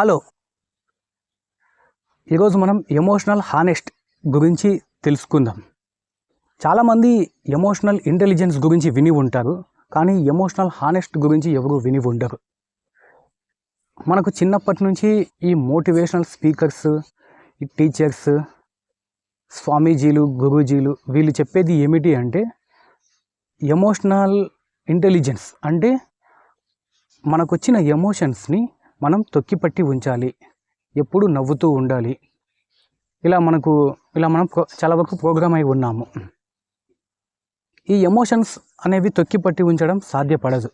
Hello. ఈరోజు మనం emotional honest గురించి తెలుసుకుందాం. చాలామంది ఎమోషనల్ ఇంటెలిజెన్స్ గురించి విని ఉంటారు కానీ ఎమోషనల్ హానెస్ట్ గురించి ఎవరు విని ఉండరు. మనకు చిన్నప్పటి నుంచి ఈ మోటివేషనల్ స్పీకర్స్ ఈ టీచర్స్ స్వామీజీలు గురూజీలు వీళ్ళు చెప్పేది ఏమిటి అంటే ఎమోషనల్ ఇంటెలిజెన్స్ అంటే మనకు వచ్చిన ఎమోషన్స్ని మనం తొక్కిపట్టి ఉంచాలి. ఎప్పుడు నవ్వుతూ ఉండాలి. ఇలా మనకు ఇలా మనం చాలా వరకు ప్రోగ్రామ్ అయి ఉన్నాము. ఈ ఎమోషన్స్ అనేవి తొక్కిపట్టి ఉంచడం సాధ్యపడదు.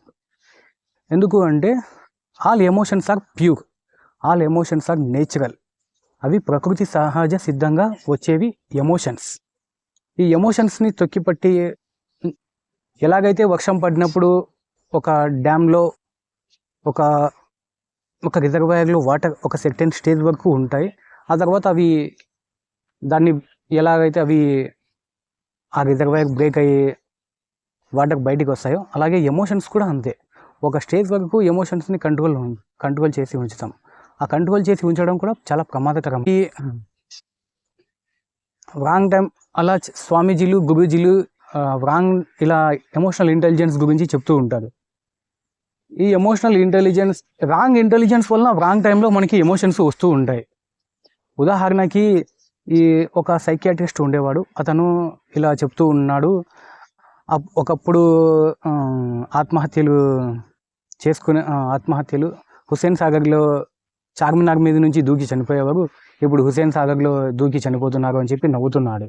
ఎందుకు అంటే all emotions are pure. All emotions are natural. అవి ప్రకృతి సహజ సిద్ధంగా వచ్చేవి ఎమోషన్స్. ఈ ఎమోషన్స్ని తొక్కిపట్టి ఎలాగైతే వర్షం పడినప్పుడు ఒక డ్యామ్లో ఒక ఒక రిజర్వాయర్లో వాటర్ ఒక సెకండ్ స్టేజ్ వరకు ఉంటాయి. ఆ తర్వాత అవి దాన్ని ఎలాగైతే అవి ఆ రిజర్వాయర్ బ్రేక్ అయ్యి వాటర్ బయటికి వస్తాయో అలాగే ఎమోషన్స్ కూడా అంతే. ఒక స్టేజ్ వరకు ఎమోషన్స్ని కంట్రోల్ కంట్రోల్ చేసి ఉంచుతాం. ఆ కంట్రోల్ చేసి ఉంచడం కూడా చాలా ప్రమాదకరం. ఈ రాంగ్ టైం అలా స్వామీజీలు గురూజీలు రాంగ్ ఇలా ఎమోషనల్ ఇంటెలిజెన్స్ గురించి చెప్తూ ఉంటారు. ఈ ఎమోషనల్ ఇంటెలిజెన్స్ రాంగ్ ఇంటెలిజెన్స్ వలన రాంగ్ టైంలో మనకి ఎమోషన్స్ వస్తూ ఉంటాయి. ఉదాహరణకి ఈ ఒక సైకియాట్రిస్ట్ ఉండేవాడు. అతను ఇలా చెప్తూ ఉన్నాడు. అప్- ఒకప్పుడు ఆత్మహత్యలు చేసుకునే ఆత్మహత్యలు హుస్సేన్ సాగర్లో చార్మినార్ మీద నుంచి దూకి చనిపోయేవారు ఇప్పుడు హుస్సేన్ సాగర్లో దూకి చనిపోతున్నారు అని చెప్పి నవ్వుతున్నాడు.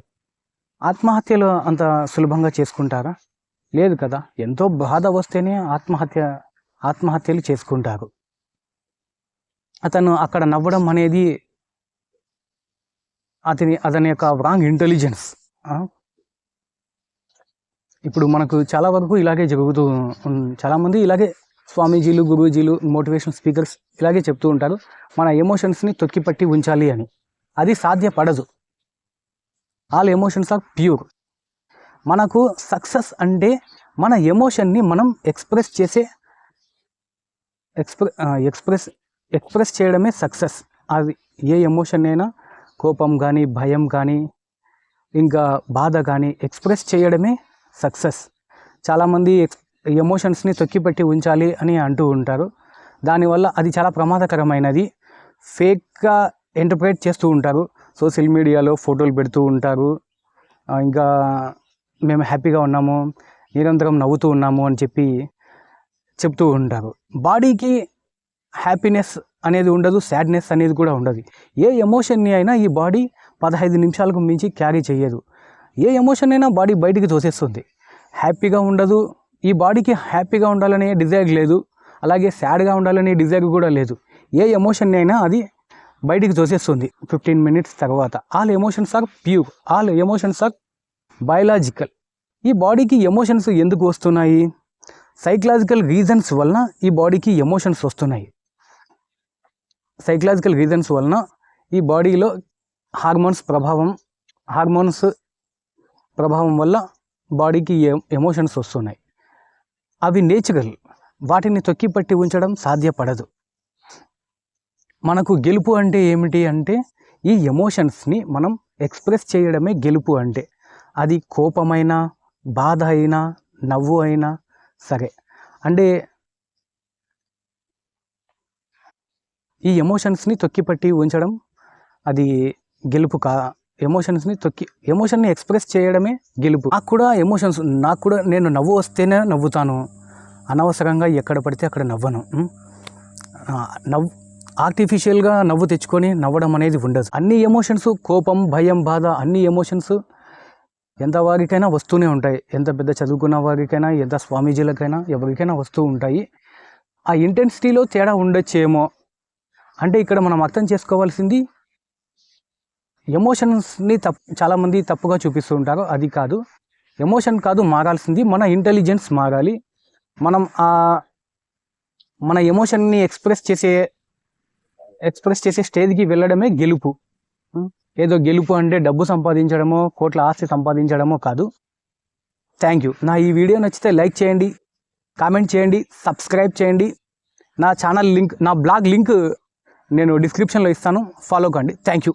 ఆత్మహత్యలు అంత సులభంగా చేసుకుంటారా? లేదు కదా. ఎంతో బాధ వస్తేనే ఆత్మహత్య ఆత్మహత్యలు చేసుకుంటారు. అతను అక్కడ నవ్వడం అనేది అతని అతని యొక్క రాంగ్ ఇంటెలిజెన్స్. ఇప్పుడు మనకు చాలా వరకు ఇలాగే జరుగుతూ చాలామంది ఇలాగే స్వామీజీలు గురూజీలు మోటివేషన్ స్పీకర్స్ ఇలాగే చెప్తూ ఉంటారు. మన ఎమోషన్స్ని తొక్కిపట్టి ఉంచాలి అని. అది సాధ్యపడదు. All emotions are pure. మనకు సక్సెస్ అంటే మన ఎమోషన్ని మనం ఎక్స్ప్రెస్ చేసే ఎక్స్ప్రె ఎక్స్ప్రెస్ ఎక్స్ప్రెస్ చేయడమే సక్సెస్. అది ఏ ఎమోషన్ అయినా కోపం కానీ భయం కానీ ఇంకా బాధ కానీ ఎక్స్ప్రెస్ చేయడమే సక్సెస్. చాలామంది ఎక్స్ ఎమోషన్స్ని తొక్కిపెట్టి ఉంచాలి అని అంటూ ఉంటారు. దానివల్ల అది చాలా ప్రమాదకరమైనది. ఫేక్గా ఎంటర్ప్రైట్ చేస్తూ ఉంటారు. సోషల్ మీడియాలో ఫోటోలు పెడుతూ ఉంటారు. ఇంకా మేము హ్యాపీగా ఉన్నాము. నిరంతరం నవ్వుతూ ఉన్నాము అని చెప్పి చెప్తూ ఉంటారు. బాడీకి హ్యాపీనెస్ అనేది ఉండదు సాడ్నెస్ అనేది కూడా ఉండదు. ఏ ఎమోషన్ని అయినా ఈ బాడీ పదహైదు నిమిషాలకు మించి క్యారీ చేయదు. ఏ ఎమోషన్ అయినా బాడీ బయటికి తోసేస్తుంది. హ్యాపీగా ఉండదు. ఈ బాడీకి హ్యాపీగా ఉండాలనే డిజైర్ లేదు. అలాగే సాడ్గా ఉండాలనే డిజైర్ కూడా లేదు. ఏ ఎమోషన్ అయినా అది బయటికి తోసేస్తుంది. ఫిఫ్టీన్ మినిట్స్ తర్వాత. All emotions are pure. All emotions are biological. ఈ బాడీకి ఎమోషన్స్ ఎందుకు వస్తున్నాయి? సైకలాజికల్ రీజన్స్ వలన ఈ బాడీకి ఎమోషన్స్ వస్తున్నాయి. సైకలాజికల్ రీజన్స్ వలన ఈ బాడీలో హార్మోన్స్ ప్రభావం హార్మోన్స్ ప్రభావం వల్ల బాడీకి ఎమోషన్స్ వస్తున్నాయి. అవి నేచురల్ వాటిని తొక్కిపట్టి ఉంచడం సాధ్యపడదు. మనకు గెలుపు అంటే ఏమిటి అంటే ఈ ఎమోషన్స్ని మనం ఎక్స్ప్రెస్ చేయడమే గెలుపు అంటే. అది కోపమైనా బాధ అయినా నవ్వు అయినా సరే. అంటే ఈ ఎమోషన్స్ని తొక్కిపట్టి ఉంచడం అది గెలుపు కా ఎమోషన్స్ని తొక్కి ఎమోషన్ని ఎక్స్ప్రెస్ చేయడమే గెలుపు. నాకు కూడా ఎమోషన్స్ నాకు కూడా నేను నవ్వు వస్తేనే నవ్వుతాను. అనవసరంగా ఎక్కడ పడితే అక్కడ నవ్వను. నవ్వు ఆర్టిఫిషియల్గా నవ్వు తెచ్చుకొని నవ్వడం అనేది ఉండదు. అన్ని ఎమోషన్స్ కోపం భయం బాధ అన్ని ఎమోషన్స్ ఎంత వారికైనా వస్తూనే ఉంటాయి. ఎంత పెద్ద చదువుకున్న వారికైనా ఎంత స్వామీజీలకైనా ఎవరికైనా వస్తూ ఉంటాయి. ఆ ఇంటెన్సిటీలో తేడా ఉండొచ్చేమో. అంటే ఇక్కడ మనం అర్థం చేసుకోవాల్సింది ఎమోషన్స్ని తప్ చాలామంది తప్పుగా చూపిస్తూ ఉంటారు. అది కాదు. ఎమోషన్ కాదు మారాల్సింది మన ఇంటెలిజెన్స్ మారాలి. మనం ఆ మన ఎమోషన్ని ఎక్స్ప్రెస్ చేసే ఎక్స్ప్రెస్ చేసే స్టేజ్కి వెళ్ళడమే గెలుపు. ఏదో గెలుపు అంటే డబ్బు సంపాదించడమో కోట్ల ఆస్తి సంపాదించడమో కాదు. థ్యాంక్ యూ నా ఈ వీడియో నచ్చితే లైక్ చేయండి కామెంట్ చేయండి సబ్స్క్రైబ్ చేయండి. నా ఛానల్ లింక్ నా బ్లాగ్ లింక్ నేను డిస్క్రిప్షన్లో ఇస్తాను. ఫాలో కండి. Thank you